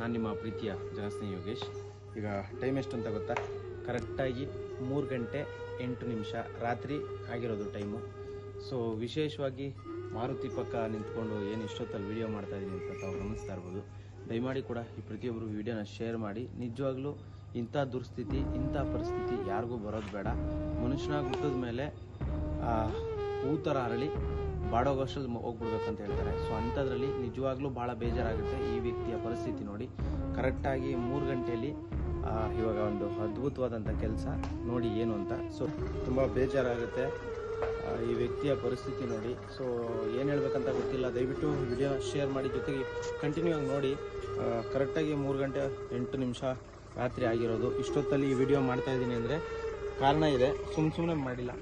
ನಾನು ನಿಮ್ಮ ಪ್ರೀತಿಯ ಜನಸ್ನೇಹಿ ಯೋಗೇಶ್. ಈಗ ಟೈಮ್ ಎಷ್ಟು ಅಂತ ಗೊತ್ತಾ? ಕರೆಕ್ಟಾಗಿ ಮೂರು ಗಂಟೆ ಎಂಟು ನಿಮಿಷ ರಾತ್ರಿ ಆಗಿರೋದು ಟೈಮು ಸೊ ವಿಶೇಷವಾಗಿ ಮಾರುತಿ ಪಕ್ಕ ನಿಂತ್ಕೊಂಡು ಏನು ಇಷ್ಟೊತ್ತಲ್ಲಿ ವಿಡಿಯೋ ಮಾಡ್ತಾ ಇದ್ದೀನಿ ಅಂತ ತಾವು ಗಮನಿಸ್ತಾ ಇರ್ಬೋದು. ದಯಮಾಡಿ ಕೂಡ ಈ ಪ್ರತಿಯೊಬ್ಬರು ವಿಡಿಯೋನ ಶೇರ್ ಮಾಡಿ. ನಿಜವಾಗ್ಲೂ ಇಂಥ ದುರ್ಸ್ಥಿತಿ, ಇಂಥ ಪರಿಸ್ಥಿತಿ ಯಾರಿಗೂ ಬರೋದು ಬೇಡ. ಮನುಷ್ಯನಾಗಿ ಹುಟ್ಟಿದ ಮೇಲೆ ಹೂ ಥರ ಅರಳಿ ಬಾಡೋಗೋಷ್ಟಲ್ಲಿ ಹೋಗ್ಬಿಡ್ಬೇಕಂತ ಹೇಳ್ತಾರೆ. ಸೊ ಅಂಥದ್ರಲ್ಲಿ ನಿಜವಾಗ್ಲೂ ಭಾಳ ಬೇಜಾರಾಗುತ್ತೆ ಈ ವ್ಯಕ್ತಿಯ ಪರಿಸ್ಥಿತಿ ನೋಡಿ. ಕರೆಕ್ಟಾಗಿ ಮೂರು ಗಂಟೆಯಲ್ಲಿ ಇವಾಗ ಒಂದು ಅದ್ಭುತವಾದಂಥ ಕೆಲಸ ನೋಡಿ ಏನು ಅಂತ. ಸೊ ತುಂಬ ಬೇಜಾರಾಗುತ್ತೆ ಈ ವ್ಯಕ್ತಿಯ ಪರಿಸ್ಥಿತಿ ನೋಡಿ. ಸೊ ಏನು ಹೇಳ್ಬೇಕಂತ ಗೊತ್ತಿಲ್ಲ. ದಯವಿಟ್ಟು ವಿಡಿಯೋ ಶೇರ್ ಮಾಡಿ. ಜೊತೆಗೆ ಕಂಟಿನ್ಯೂ ಆಗಿ ನೋಡಿ. ಕರೆಕ್ಟಾಗಿ ಮೂರು ಗಂಟೆ, ಎಂಟು ನಿಮಿಷ ರಾತ್ರಿ ಆಗಿರೋದು. ಇಷ್ಟೊತ್ತಲ್ಲಿ ಈ ವಿಡಿಯೋ ಮಾಡ್ತಾಯಿದ್ದೀನಿ ಅಂದರೆ ಕಾರಣ ಇದೆ. ಸುಮ್ಮ ಸುಮ್ಮನೆ ಮಾಡಿಲ್ಲ.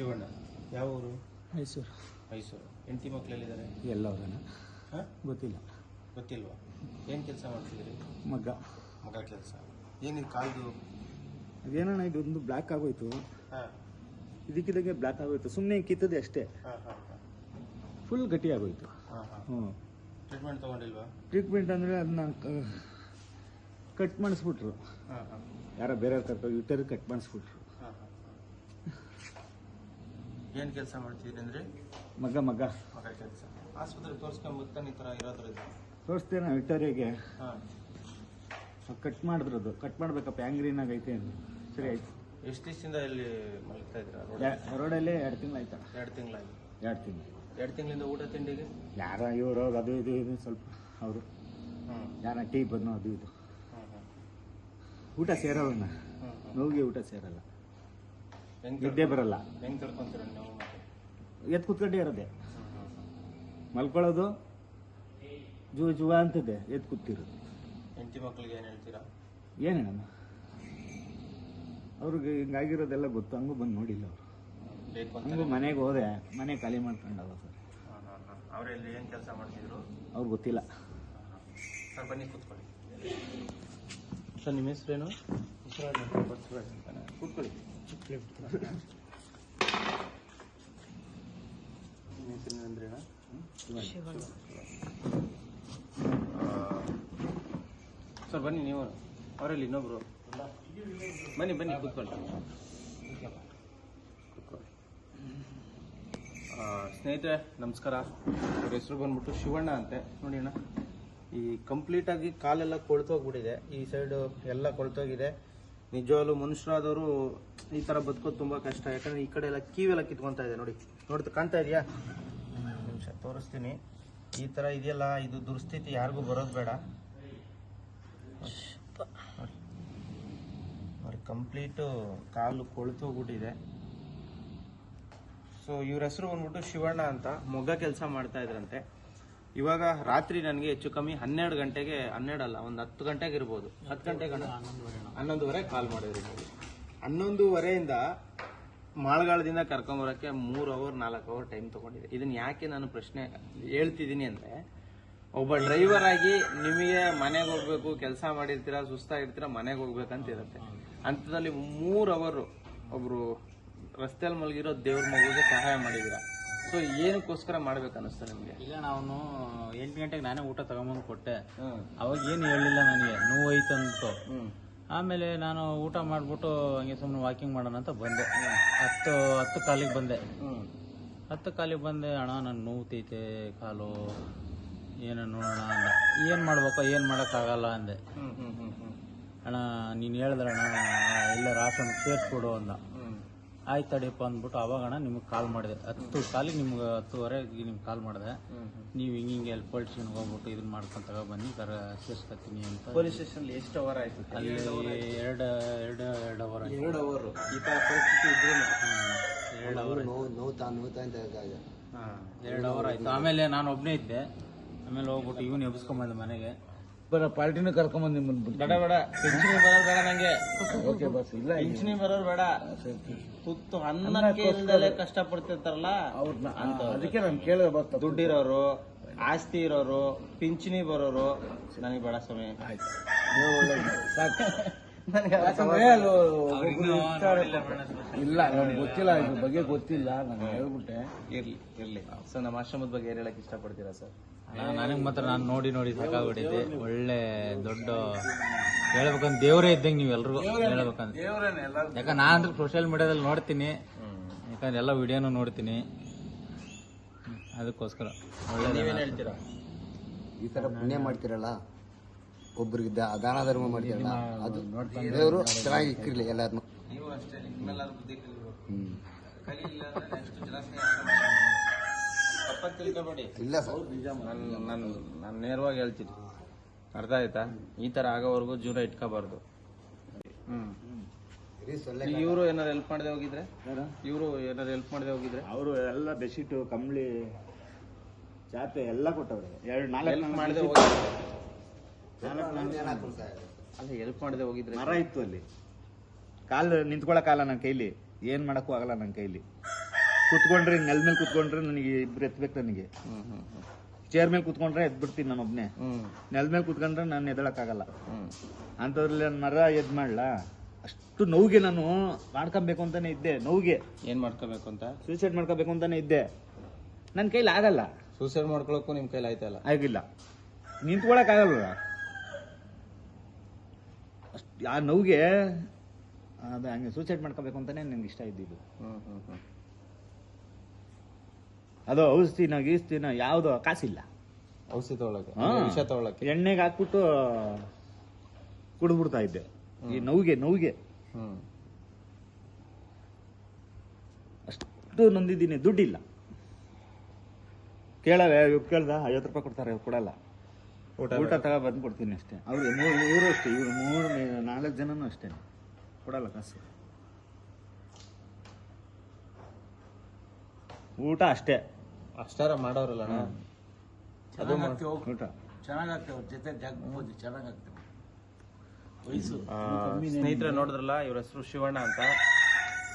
ಶಿವಣ್ಣ. ಯಾವ ಊರು? ಮೈಸೂರು. ಮೈಸೂರು. ಹೆಂಡತಿ ಮಕ್ಕಳೆಲ್ಲಿದ್ದಾರೆ ಎಲ್ಲವರನ್ನ ಹಾಂ? ಗೊತ್ತಿಲ್ಲ. ಗೊತ್ತಿಲ್ವಾ? ಏನು ಕೆಲಸ ಮಾಡ್ತಿದ್ದೀರಿ? ಮಗ. ಮಗ ಕೆಲಸ. ಏನಿದು ಕಾಲ್ದು? ಅದೇನಣ್ಣ ಒಂದು ಬ್ಲ್ಯಾಕ್ ಆಗೋಯ್ತು. ಹಾಂ. ಇದಕ್ಕಿದಂಗೆ ಬ್ಲ್ಯಾಕ್ ಆಗೋಯ್ತು. ಸುಮ್ಮನೆ ಕಿತ್ತದೆ ಅಷ್ಟೇ. ಹಾಂ ಹಾಂ ಹಾಂ. ಫುಲ್ ಗಟ್ಟಿ ಆಗೋಯ್ತು. ಹಾಂ ಹಾಂ. ಹ್ಞೂ. ಟ್ರೀಟ್ಮೆಂಟ್ ತೊಗೊಂಡಿಲ್ವಾ? ಟ್ರೀಟ್ಮೆಂಟ್ ಅಂದರೆ ಅದನ್ನ ಕಟ್ ಮಾಡಿಸ್ಬಿಟ್ರು. ಹಾಂ ಹಾಂ. ಯಾರೋ ಬೇರೆಯವ್ರು ಕರ್ಕೊಂಡು ಇಟ್ಟರು ಕಟ್ ಮಾಡಿಸ್ಬಿಟ್ರು. ಏನು ಕೆಲಸ ಮಾಡ್ತಿದ್ದೀರಿ ಅಂದರೆ? ಮಗ ಮಗ್ಗ ಮಗ ಕೆಲಸ. ಆಸ್ಪತ್ರೆಗೆ ತೋರಿಸ್ಕೊಂಬತ್ತಾನೆ ಈ ಥರ ಇರೋದ್ರಿಂದ ತೋರಿಸ್ತೇನೆ ಇಟ್ಟರಿಗೆ ಹಾಂ. ಕಟ್ ಮಾಡಿದ್ರದು. ಕಟ್ ಮಾಡ್ಬೇಕಪ್ಪ ಹ್ಯಾಂಗ್ರೀನಾಗ ಐತೆ ಅಂತ ಸರಿ ಆಯ್ತು. ಎಷ್ಟು ದಿವಸದಿಂದ ಇಲ್ಲಿ ಮಲಗ್ತಾ ಇದ್ದೀರಾ? ರೋಡ್ ರೋಡಲ್ಲೇ ಎರಡು ತಿಂಗಳು ಆಯ್ತಾ ಎರಡು ತಿಂಗಳಾಗಿ ಎರಡು ತಿಂಗಳು. ಎರಡು ತಿಂಗಳಿಂದ ಊಟ ತಿಂಡಿಗೆ? ಯಾರ ಇವರು ಅದು ಇದು ಇದು ಸ್ವಲ್ಪ ಅವರು. ಹ್ಞೂ ಯಾರ ಟೀ ಬನ್ನು ಅದು ಇದು. ಹ್ಞೂ ಹ್ಞೂ ಊಟ ಹ್ಞೂ ಹ್ಞೂ ನೋವಿಗೆ ಊಟ ಸೇರಲ್ಲ. ಹೆಂಗೆ ನಿದ್ದೆ ಬರಲ್ಲ. ಹೆಂಗ್ ತಡ್ಕೊಂತೀರ ನೀವು ಎದ್ದು ಕುತ್ಕೊಂಡೇ ಇರೋದೆ. ಮಲ್ಕೊಳ್ಳೋದು? ಜೂ ಜುವ ಅಂತದೆ ಎದ್ದು ಕೂತಿರೋದು. ಹೆಂಡತಿ ಮಕ್ಳಿಗೆ ಏನು ಹೇಳ್ತೀರಾ? ಏನೇನಮ್ಮ? ಅವ್ರಿಗೆ ಹಿಂಗಾಗಿರೋದೆಲ್ಲ ಗೊತ್ತು ಹಂಗೂ ಬಂದು ನೋಡಿಲ್ಲ ಅವರು. ಬೇಕು ಅಂತ ಹಂಗೂ ಮನೆಗೆ ಹೋದೆ ಮನೆ ಖಾಲಿ ಮಾಡ್ಕೊಂಡು ಸರ್. ಹಾಂ ಹಾಂ ಹಾಂ. ಅವರೆಲ್ಲಿ ಏನು ಕೆಲಸ ಮಾಡ್ತಿದ್ರು? ಅವ್ರಿಗೆ ಗೊತ್ತಿಲ್ಲ. ಸರ್ ಬನ್ನಿ ಕೂತ್ಕೊಳ್ಳಿ. ಸರ್ ನಿಮ್ಮ ಹೆಸರೇನು? ಕೂತ್ಕೊಳ್ಳಿ. ಸರ್, ಬನ್ನಿ ನೀವು. ಅವರಲ್ಲಿ ಇನ್ನೊಬ್ರು. ಬನ್ನಿ ಬನ್ನಿ, ಕೂತ್ಕೊಳ್ಳಿ. ಸ್ನೇಹಿತರೆ, ನಮಸ್ಕಾರ. ಅವ್ರ ಹೆಸರು ಬಂದ್ಬಿಟ್ಟು ಶಿವಣ್ಣ ಅಂತೆ. ನೋಡಿ ಅಣ್ಣ, ಈ ಕಂಪ್ಲೀಟ್ ಆಗಿ ಕಾಲೆಲ್ಲ ಕೊಳ್ತೋಗ್ಬಿಟ್ಟಿದೆ ಈ ಸೈಡು ಎಲ್ಲ ಕೊಳ್ತೋಗಿದೆ ನಿಜವಾಗ್ಲೂ ಮನುಷ್ಯರಾದವರು ಈ ತರ ಬದುಕೋದು ತುಂಬಾ ಕಷ್ಟ. ಯಾಕಂದ್ರೆ ಈ ಕಡೆ ಎಲ್ಲ ಕೀವೆಲ್ಲ ಕಿತ್ಕೊಂತ ಇದೆ ನೋಡಿ. ನೋಡ್ತಾ ಕಾಣ್ತಾ ಇದೆಯಾ? ನಿಮಿಷ ತೋರಿಸ್ತೀನಿ. ಈ ತರ ಇದೆಯಲ್ಲ, ಇದು ದುರ್ಸ್ಥಿತಿ, ಯಾರಿಗೂ ಬರೋದು ಬೇಡ. ನೋಡಿ. ಕಂಪ್ಲೀಟು ಕಾಲು ಕೊಳ್ತೋಗ್ಬಿಟ್ಟಿದೆ ಸೊ ಇವ್ರ ಹೆಸರು ಬಂದ್ಬಿಟ್ಟು ಶಿವಣ್ಣ ಅಂತ. ಮೊಗ್ಗ ಕೆಲಸ ಮಾಡ್ತಾ ಇದ್ರಂತೆ. ಇವಾಗ ರಾತ್ರಿ ನನಗೆ ಹೆಚ್ಚು ಕಮ್ಮಿ ಹನ್ನೆರಡು ಗಂಟೆಗೆ, ಹನ್ನೆರಡು ಅಲ್ಲ, ಒಂದು ಹತ್ತು ಗಂಟೆಗೆ ಇರ್ಬೋದು. ಹತ್ತು ಗಂಟೆಗೆ ಹನ್ನೊಂದುವರೆ ಕಾಲ್ ಮಾಡಿದ್ರಿ ನೀವು ಹನ್ನೊಂದುವರೆಯಿಂದ ಮಾಳ್ಗಾಳದಿಂದ ಕರ್ಕೊಂಬರೋಕ್ಕೆ ಮೂರು ಅವರ್ ನಾಲ್ಕು ಅವರ್ ಟೈಮ್ ತೊಗೊಂಡಿದೆ. ಇದನ್ನ ಯಾಕೆ ನಾನು ಪ್ರಶ್ನೆ ಹೇಳ್ತಿದ್ದೀನಿ ಅಂದರೆ, ಒಬ್ಬ ಡ್ರೈವರ್ ಆಗಿ ನಿಮಗೆ ಮನೆಗೆ ಹೋಗ್ಬೇಕು, ಕೆಲಸ ಮಾಡಿರ್ತೀರಾ ಸುಸ್ತಾಗಿರ್ತೀರ ಮನೆಗೆ ಹೋಗ್ಬೇಕಂತ ಇರುತ್ತೆ. ಅಂಥದ್ದಲ್ಲಿ ಮೂರು ಅವರು ಒಬ್ಬರು ರಸ್ತೆಯಲ್ಲಿ ಮಲಗಿರೋ ದೇವ್ರ ಮಗುಗೆ ಸಹಾಯ ಮಾಡಿದೀರಾ? ಸೊ ಏನಕ್ಕೋಸ್ಕರ ಮಾಡ್ಬೇಕು ಅನಿಸ್ತಾ ನಿಮ್ಗೆ? ಇಲ್ಲ ನಾನು ಎಂಟು ಗಂಟೆಗೆ ನಾನೇ ಊಟ ತಗೊಂಬಂದು ಕೊಟ್ಟೆ. ಅವಾಗ ಏನು ಹೇಳಿಲ್ಲ ನನಗೆ ನೋವು ಅಂದ್ಬಿಟ್ಟು. ಆಮೇಲೆ ನಾನು ಊಟ ಮಾಡಿಬಿಟ್ಟು ಹಂಗೆ ಸುಮ್ಮನೆ ವಾಕಿಂಗ್ ಮಾಡೋಣ ಅಂತ ಬಂದೆ. ಹತ್ತು ಹತ್ತು ಕಾಲಿಗೆ ಬಂದೆ. ಹತ್ತು ಕಾಲಿಗೆ ಬಂದೆ ಅಣ್ಣ ನನ್ನ ನೋವುತೈತೆ ಕಾಲು. ಏನೋ ನೋಡೋಣ ಅಂದ. ಏನು ಮಾಡ್ಬೇಕು ಏನು ಮಾಡೋಕ್ಕಾಗಲ್ಲ ಅಂದೆ. ಅಣ್ಣ ನೀನು ಹೇಳಿದ್ರಣ್ಣ ಎಲ್ಲರ ಆಶ್ರಮಕ್ಕೆ ಸೇರಿಸ್ಕೊಡು ಅಂದ. ಆಯ್ತು ತಡಿಯಪ್ಪ ಅಂದ್ಬಿಟ್ಟು ಅವಾಗಣ ನಿಮಗೆ ಕಾಲ್ ಮಾಡಿದೆ. ಹತ್ತು ಕಾಲಿಗೆ ನಿಮ್ಗೆ ಹತ್ತುವರೆಗೆ ನಿಮ್ಗೆ ಕಾಲ್ ಮಾಡಿದೆ. ನೀವು ಹಿಂಗೆ ಹಿಂಗೆ ಅಲ್ಲಿ ಪೊಲೀಸ್ ಸ್ಟೇಷನ್ಗೆ ಹೋಗ್ಬಿಟ್ಟು ಇದನ್ನ ಮಾಡ್ಕೊಂತ ಬನ್ನಿ ಕರ ಸೇರಿಸ್ಕೊತೀನಿ ಅಂತ. ಪೊಲೀಸ್ ಸ್ಟೇಷನ್ ಎಷ್ಟು ಅವರ್ ಆಯ್ತು? ಅಲ್ಲಿ ಎರಡು ಎರಡು ಎರಡು ಅವರ್ ಆಯ್ತು. ಎರಡು ಅವರ್ ಈ ಥರ ಪರಿಸ್ಥಿತಿ ಇದ್ರೆ ಎರಡು ಅವರ್ ಹಾ. ಎರಡು ಅವರ್ ಆಯ್ತು. ಆಮೇಲೆ ನಾನು ಒಬ್ಬನೇ ಇದ್ದೆ. ಆಮೇಲೆ ಹೋಗ್ಬಿಟ್ಟು ಇವನು ಎಬ್ಸ್ಕೊಂಬಂದೆ ಮನೆಗೆ. ಬರ ಪಾರ್ಟಿನೂ ಕರ್ಕೊಂಬಂದು ನಿಮ್ಮನ್ನ ಬೇಡ ಬೇಡ. ಪಿಂಚಣಿ ಬರೋರು ಬೇಡ ನಂಗೆ. ಓಕೆ ಬಸ್. ಇಲ್ಲ ಪಿಂಚಣಿ ಬರೋರು ಬೇಡ. ತುತ್ತು ಅನ್ನಕ್ಕೆ ಇಲ್ದಲೆ ಕಷ್ಟ ಪಡ್ತಿರ್ತಾರಲ್ಲ ಅವ್ರನ್ನ ಅದಕ್ಕೆ ನಾನು ಕೇಳಿದೆ ಬಸ್ ದುಡ್ಡಿರೋರು ಆಸ್ತಿ ಇರೋರು ಪಿಂಚಣಿ ಬರೋರು ನನಗೆ ಬೇಡ ಸಮಯ ಆಯ್ತು. ಸಾಕು. ಇಲ್ಲ ನನಗೆ ಗೊತ್ತಿಲ್ಲ ಇದ್ರ ಬಗ್ಗೆ ಗೊತ್ತಿಲ್ಲ ನಾನು ಹೇಳ್ಬಿಟ್ಟೆ. ಇರ್ಲಿ ಇರ್ಲಿ. ಸೊ ನಮ್ಮ ಆಶ್ರಮದ ಬಗ್ಗೆ ಏನ್ ಹೇಳಕ್ ಇಷ್ಟಪಡ್ತೀರಾ ಸರ್? ನನಗೆ ಮಾತ್ರ ನಾನು ನೋಡಿ ನೋಡಿ ಸಾಕಾಗ್ಬಿಟ್ಟಿದ್ದೆ ಒಳ್ಳೆ ದೊಡ್ಡ ಹೇಳ್ಬೇಕಂದ್ರೆ ದೇವರೇ ಇದ್ದಂಗೆ ನೀವು ಎಲ್ರಿಗೂ ಹೇಳ್ಬೇಕಂದ್ರೆ ಯಾಕಂದ್ರೆ ನಾನು ಅಂದ್ರೆ ಸೋಷಿಯಲ್ ಮೀಡಿಯಾದಲ್ಲಿ ನೋಡ್ತೀನಿ. ಯಾಕಂದ್ರೆ ಎಲ್ಲ ವಿಡಿಯೋನು ನೋಡ್ತೀನಿ. ಅದಕ್ಕೋಸ್ಕರ. ಒಳ್ಳೆ ನೀವೇನ್ ಹೇಳ್ತೀರಾ? ಈ ತರ ಪುಣ್ಯ ಮಾಡ್ತಿರಲ್ಲ? ಒಬ್ರಿಗೆ ದಾನ ಧರ್ಮ ಮಾಡ್ತಿರಲ್ಲ ಅದು ದೇವರು ಚೆನ್ನಾಗಿ ಇಕ್ಕಿರ್ಲಿ ಎಲ್ಲಾರನು. ನೀವು ಅಷ್ಟೇ ನಿಮ್ಮೆಲ್ಲರೂ ಬುದ್ಧಿ ಕಲಿಬೇಕು ಹ್ಮ್. ಕಲಿಯಿಲ್ಲ ಅಂದ್ರೆ next ಜನ ತಪ್ಪಾಗಿ ತಿಳ್ಕೊಬೇಡಿ ಇಲ್ಲ ಸರ್. ನಾನು ನಾನು ನಾನು ನೇರವಾಗಿ ಹೇಳ್ತೀನಿ. ಅರ್ಥ ಆಯ್ತಾ? ಈ ತರ ಆಗೋವರೆಗೂ ಜೀವನ ಇಟ್ಕೋಬಾರ್ದು. ಹ್ಮ್. ಇವರು ಏನಾರು ಹೆಲ್ಪ್ ಮಾಡದೆ ಹೋಗಿದ್ರೆ? ಇವರು ಏನಾದ್ರು ಹೆಲ್ಪ್ ಮಾಡದೆ ಹೋಗಿದ್ರೆ? ಅವರು ಎಲ್ಲ ಬೆಡ್ಶೀಟು ಕಂಬಳಿ ಚಾಪೆ ಎಲ್ಲ ಕೊಟ್ಟವ್ರೆ. ಎರಡು ಹೆಲ್ಪ್ ಮಾಡದೆ ಹೋಗಿ ಅಲ್ಲ ಹೆಲ್ಪ್ ಮಾಡದೆ ಹೋಗಿದ್ರೆ? ಮರ ಇತ್ತು ಅಲ್ಲಿ. ಕಾಲು ನಿಂತ್ಕೊಳಕ್ಕಾಗಲ್ಲ ನನ್ನ ಕೈಲಿ. ಏನ್ ಮಾಡಕ್ಕೂ ಆಗಲ್ಲ ನನ್ನ ಕೈಲಿ. ಕುತ್ಕೊಂಡ್ರೆ ನೆಲ ಮೇಲೆ ಕುತ್ಕೊಂಡ್ರೆ ನನಗೆ ಇಬ್ರು ಎತ್ಬೇಕು ನನಗೆ. ಚೇರ್ ಮೇಲೆ ಕುತ್ಕೊಂಡ್ರೆ ಎದ್ಬಿಡ್ತೀನಿ ನಾನು ಒಬ್ನೇ ನೆಲ ಮೇಲೆ ಕುತ್ಕೊಂಡ್ರೆ ನಾನು ಎದಳಕ್ಕಾಗಲ್ಲ ಆಗಲ್ಲ ಅಂಥದ್ರಲ್ಲಿ ನನ್ನ ಮರ ಎದ್ ಮಾಡ್ಲಾ? ಅಷ್ಟು ನೋವಿಗೆ ನಾನು ಮಾಡ್ಕೊಬೇಕು ಅಂತಾನೆ ಇದ್ದೆ ನೋವಿಗೆ. ಏನ್ ಮಾಡ್ಕೋಬೇಕು ಅಂತ? ಸೂಸೈಡ್ ಮಾಡ್ಕೋಬೇಕು ಅಂತಾನೆ ಇದ್ದೆ. ನನ್ನ ಕೈಲಿ ಆಗಲ್ಲ. ಸೂಸೈಡ್ ಮಾಡ್ಕೊಳಕ್ಕೂ ನಿಮ್ ಕೈಲಿ ಆಯ್ತಲ್ಲ ಆಗಿಲ್ಲ. ನಿಂತ್ಕೊಳಕ್ಕಾಗಲ್ಲ. ಅಷ್ಟು ಆ ನೋವಿಗೆ ಅದು ಹಂಗೆ ಸೂಸೈಡ್ ಮಾಡ್ಕೋಬೇಕು ಅಂತಾನೆ ನಂಗೆ ಇಷ್ಟ ಇದ್ದಿದ್ದು. ಹ್ಞೂ ಹ್ಞೂ ಹ್ಮ್. ಅದು ಔಷಧಿನ ಗೀಸ್ತಿನ ಯಾವ್ದು ಕಾಸಿಲ್ಲ. ಔಷಧಿ ತಗೊಳಕ್ಕೆ ಹಾ. ವಿಷ ತಗೊಳಕ್ಕೆ. ಎಣ್ಣೆಗೆ ಹಾಕ್ಬಿಟ್ಟು ಕುಡಿದ್ಬಿಡ್ತಾ ಇದ್ದೆ. ಈ ನೋವಿಗೆ ನೋವಿಗೆ. ಹ್ಮ್. ಅಷ್ಟು ನೊಂದಿದ್ದೀನಿ ದುಡ್ಡಿಲ್ಲ. ಕೇಳವೆ ಇವ್ ಕೇಳ್ದ? ಐವತ್ತು ರೂಪಾಯಿ ಕೊಡ್ತಾರೆ ಇವ್ರು ಕೊಡಲ್ಲ. ಊಟ ಊಟ ತಗೋ ಬಂದು ಕೊಡ್ತೀನಿ ಅಷ್ಟೇ. ಅವ್ರು ಮೂರು ಇವರು ಅಷ್ಟೇ ಇವ್ರು ಮೂರು ನಾಲ್ಕು ಜನನೂ ಅಷ್ಟೇ. ಕೊಡಲ್ಲ ಕಾಸು. ಊಟ ಅಷ್ಟೇ. ಅಷ್ಟಾರ ಮಾಡೋರಲ್ಲ ಅದು ಮಾಡ್- ಊಟ. ಚೆನ್ನಾಗಾಗ್ತೇವೆ ಅವ್ರ ಜೊತೆ ಜಾಗ್ಬೋದು ಚೆನ್ನಾಗಾಗ್ತೇವೆ ವಯಸ್ಸು. ಆ, ಸ್ನೇಹಿತರೆ ನೋಡಿದ್ರಲ್ಲ ಇವ್ರ ಹೆಸರು ಶಿವಣ್ಣ ಅಂತ.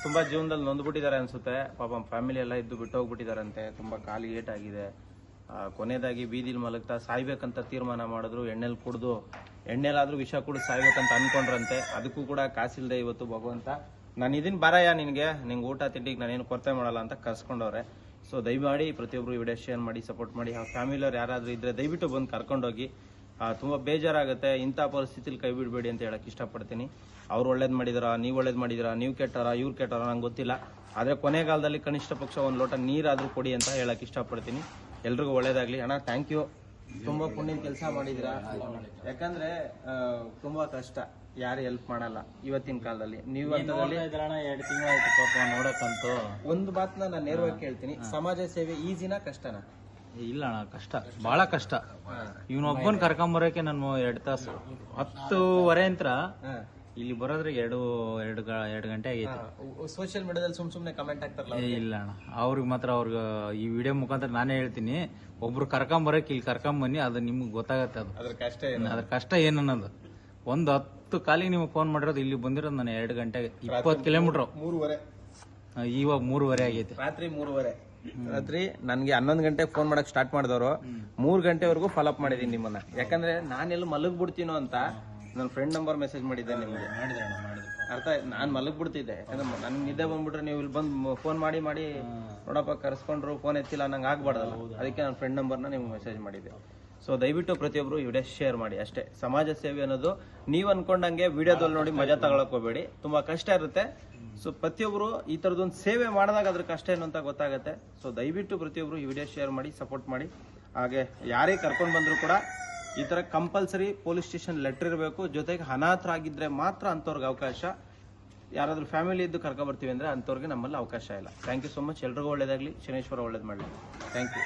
ತುಂಬಾ ಜೀವನದಲ್ಲಿ ನೊಂದ್ಬಿಟ್ಟಿದ್ದಾರೆ ಅನ್ಸುತ್ತೆ. ಪಾಪ ಫ್ಯಾಮಿಲಿ ಎಲ್ಲ ಇದ್ದು ಬಿಟ್ಟು ಹೋಗ್ಬಿಟ್ಟಿದಾರಂತೆ ತುಂಬಾ ಕಾಲು ಏಟಾಗಿದೆ ಆ, ಕೊನೆಯದಾಗಿ ಬೀದಿಲಿ ಮಲಗ್ತಾ ಸಾಯ್ಬೇಕಂತ ತೀರ್ಮಾನ ಮಾಡಿದ್ರು. ಎಣ್ಣೆಲ್ ಕುಡ್ದು ಎಣ್ಣೆಲಾದ್ರೂ ವಿಷ ಕುಡಿದು ಸಾಯ್ಬೇಕಂತ ಅನ್ಕೊಂಡ್ರಂತೆ. ಅದಕ್ಕೂ ಕೂಡ ಕಾಸಿಲ್ದೆ ಇವತ್ತು ಭಗವಂತ. ನಾನು ಇದನ್ನ ಬರಯ್ಯ ನಿನಗೆ. ನಿಂಗೆ ಊಟ ತಿಂಡಿಗೆ ನಾನೇನು ಕೊರತೆ ಮಾಡಲ್ಲ ಅಂತ ಕರ್ಸ್ಕೊಂಡವ್ರೆ. ಸೊ ದಯಮಾಡಿ ಈ ವಿಡಿಯೋ ಶೇರ್ ಮಾಡಿ ಸಪೋರ್ಟ್ ಮಾಡಿ. ಆ ಫ್ಯಾಮಿಲಿಯವ್ರು ಯಾರಾದರೂ ಇದ್ದರೆ ದಯವಿಟ್ಟು ಬಂದು ಕರ್ಕೊಂಡೋಗಿ ತುಂಬ ಬೇಜಾರಾಗುತ್ತೆ. ಇಂಥ ಪರಿಸ್ಥಿತಿಲಿ ಕೈ ಬಿಡಬೇಡಿ ಅಂತ ಹೇಳಕ್ಕೆ ಇಷ್ಟಪಡ್ತೀನಿ. ಅವ್ರು ಒಳ್ಳೇದು ಮಾಡಿದಾರ, ನೀವು ಒಳ್ಳೇದು ಮಾಡಿದಿರಾ, ನೀವು ಕೆಟ್ಟಾರ ಇವ್ರು ಕೆಟ್ಟಾರ ನಂಗೆ ಗೊತ್ತಿಲ್ಲ. ಆದರೆ ಕೊನೆಗಾಲದಲ್ಲಿ ಕನಿಷ್ಠ ಪಕ್ಷ ಒಂದು ಲೋಟ ನೀರಾದರೂ ಕೊಡಿ ಅಂತ ಹೇಳಕ್ಕೆ ಇಷ್ಟಪಡ್ತೀನಿ. ಎಲ್ರಿಗೂ ಒಳ್ಳೇದಾಗಲಿ. ಅಣ್ಣ ಥ್ಯಾಂಕ್ ಯು ತುಂಬ ಪುಣ್ಯದ ಕೆಲಸ ಮಾಡಿದಿರಾ? ಯಾಕಂದರೆ ತುಂಬಾ ಕಷ್ಟ. ಯಾರು ಹೆಲ್ಪ್ ಮಾಡಲ್ಲ ಇವತ್ತಿನ ಕಾಲದಲ್ಲಿ. ನೀವು ಅಂತದಲ್ಲಿ ಎರಡು ತಿಂಗಳಾಯ್ತು ಪಾಪ ನೋಡಕ್ಕಂತೂ. ಒಂದು ಮಾತನ್ನ ನಾನು ನೇರವಾಗಿ ಕೇಳ್ತೀನಿ ಸಮಾಜ ಸೇವೆ ಈಸಿನ ಕಷ್ಟನಾ? ಇಲ್ಲ ಅಣ್ಣ ಕಷ್ಟ. ಬಹಳ ಕಷ್ಟ. ಇವನೊಬ್ಬನ್ ಕರ್ಕೊಂಬರಕ್ಕೆ ನಾನು ಎರಡು ತಾಸು. ಹತ್ತುವರೆ ಅಂತ್ರ ಇಲ್ಲಿ ಬರೋದ್ರೆ ಎರಡು ಎರಡು ಎರಡು ಗಂಟೆ ಆಗೈತೆ. ಸೋಷಿಯಲ್ ಮೀಡಿಯಾದಲ್ಲಿ ಸುಮ್ ಸುಮ್ನೆ ಕಮೆಂಟ್ ಆಗ್ತಾರಲ್ಲ ಇಲ್ಲ ಅಣ್ಣ ಅವ್ರಿಗೆ ಮಾತ್ರ ಅವ್ರಿಗೆ ಈ ವಿಡಿಯೋ ಮುಖಾಂತರ ನಾನೇ ಹೇಳ್ತೀನಿ. ಒಬ್ರು ಕರ್ಕೊಂಬರಕ್ಕೆ ಇಲ್ಲಿ ಕರ್ಕೊಂಬನ್ನಿ ಅದು ನಿಮ್ಗೆ ಗೊತ್ತಾಗತ್ತೆ ಅದು. ಅದ್ರ ಕಷ್ಟ ಏನು? ಅದ್ರ ಕಷ್ಟ ಏನನ್ನೋದು. ಒಂದು ಹತ್ತು ಕಾಲಿಗೆ ನಿಮಗೆ ಫೋನ್ ಮಾಡಿರೋದು ಇಲ್ಲಿ ಬಂದಿರೋದು ನಾನು ಎರಡು ಗಂಟೆ ಇಪ್ಪತ್ತು ಕಿಲೋಮೀಟರ್ ಮೂರುವರೆ. ಇವಾಗ ಮೂರುವರೆ ಆಗೈತೆ. ರಾತ್ರಿ ಮೂರುವರೆ. ರಾತ್ರಿ ನನ್ಗೆ ಹನ್ನೊಂದು ಗಂಟೆಗೆ ಫೋನ್ ಮಾಡಕ್ ಸ್ಟಾರ್ಟ್ ಮಾಡಿದವರು. ಮೂರ್ ಗಂಟೆವರೆಗೂ ಫಾಲೋ ಅಪ್ ಮಾಡಿದೀನಿ ನಿಮ್ಮನ್ನ. ಯಾಕಂದ್ರೆ ನಾನೆಲ್ಲ ಮಲಗ್ ಬಿಡ್ತೀನೋ ಅಂತ ನನ್ನ ಫ್ರೆಂಡ್ ನಂಬರ್ ಮೆಸೇಜ್ ಮಾಡಿದ್ದೆ ನಿಮಗೆ. ಅರ್ಥ ಆಯ್ತು? ನಾನು ಮಲಗ್ಬಿಡ್ತಿದ್ದೆ. ಯಾಕಂದ್ರೆ ನನ್ ನಿದ್ದೆ ಬಂದ್ಬಿಟ್ರೆ ನೀವು ಇಲ್ಲಿ ಬಂದು ಫೋನ್ ಮಾಡಿ ಮಾಡಿ ನೋಡಪ್ಪ ಕರ್ಸ್ಕೊಂಡ್ರು ಫೋನ್ ಎತ್ತಿಲ್ಲ ನಂಗೆ ಆಗ್ಬಾರ್ದಲ್ಲ. ಅದಕ್ಕೆ ನನ್ನ ಫ್ರೆಂಡ್ ನಂಬರ್ನ ನಿಮ್ಗೆ ಮೆಸೇಜ್ ಮಾಡಿದ್ದೆ. ಸೊ ದಯವಿಟ್ಟು ಪ್ರತಿಯೊಬ್ಬರು ವಿಡಿಯೋ ಶೇರ್ ಮಾಡಿ. ಅಷ್ಟೇ, ಸಮಾಜ ಸೇವೆ ಅನ್ನೋದು ನೀವು ಅನ್ಕೊಂಡಂಗೆ ವಿಡಿಯೋದಲ್ಲಿ ನೋಡಿ ಮಜಾ ತಗೊಳಕ್ ಹೋಗ್ಬೇಡಿ. ತುಂಬಾ ಕಷ್ಟ ಇರುತ್ತೆ. ಸೊ ಪ್ರತಿಯೊಬ್ಬರು ಈ ಥರದೊಂದು ಸೇವೆ ಮಾಡಿದಾಗ ಅದ್ರ ಕಷ್ಟ ಏನು ಅಂತ ಗೊತ್ತಾಗುತ್ತೆ. ಸೊ ದಯವಿಟ್ಟು ಪ್ರತಿಯೊಬ್ಬರು ಈ ವಿಡಿಯೋ ಶೇರ್ ಮಾಡಿ ಸಪೋರ್ಟ್ ಮಾಡಿ. ಹಾಗೆ ಯಾರೇ ಕರ್ಕೊಂಡು ಬಂದರೂ ಕೂಡ ಈ ಥರ ಕಂಪಲ್ಸರಿ ಪೊಲೀಸ್ ಸ್ಟೇಷನ್ ಲೆಟರ್ ಇರಬೇಕು. ಜೊತೆಗೆ ಅನಾಥರಾಗಿದ್ದರೆ ಮಾತ್ರ ಅಂಥವ್ರಿಗೆ ಅವಕಾಶ. ಯಾರಾದರೂ ಫ್ಯಾಮಿಲಿ ಇದ್ದು ಕರ್ಕೊ ಬರ್ತೀವಿ ಅಂದರೆ ಅಂಥವ್ರಿಗೆ ನಮ್ಮಲ್ಲಿ ಅವಕಾಶ ಇಲ್ಲ. ಥ್ಯಾಂಕ್ ಯು ಸೊ ಮಚ್ ಎಲ್ರಿಗೂ ಒಳ್ಳೇದಾಗಲಿ. ಶನೇಶ್ವರ ಒಳ್ಳೇದು ಮಾಡಲಿ. Thank you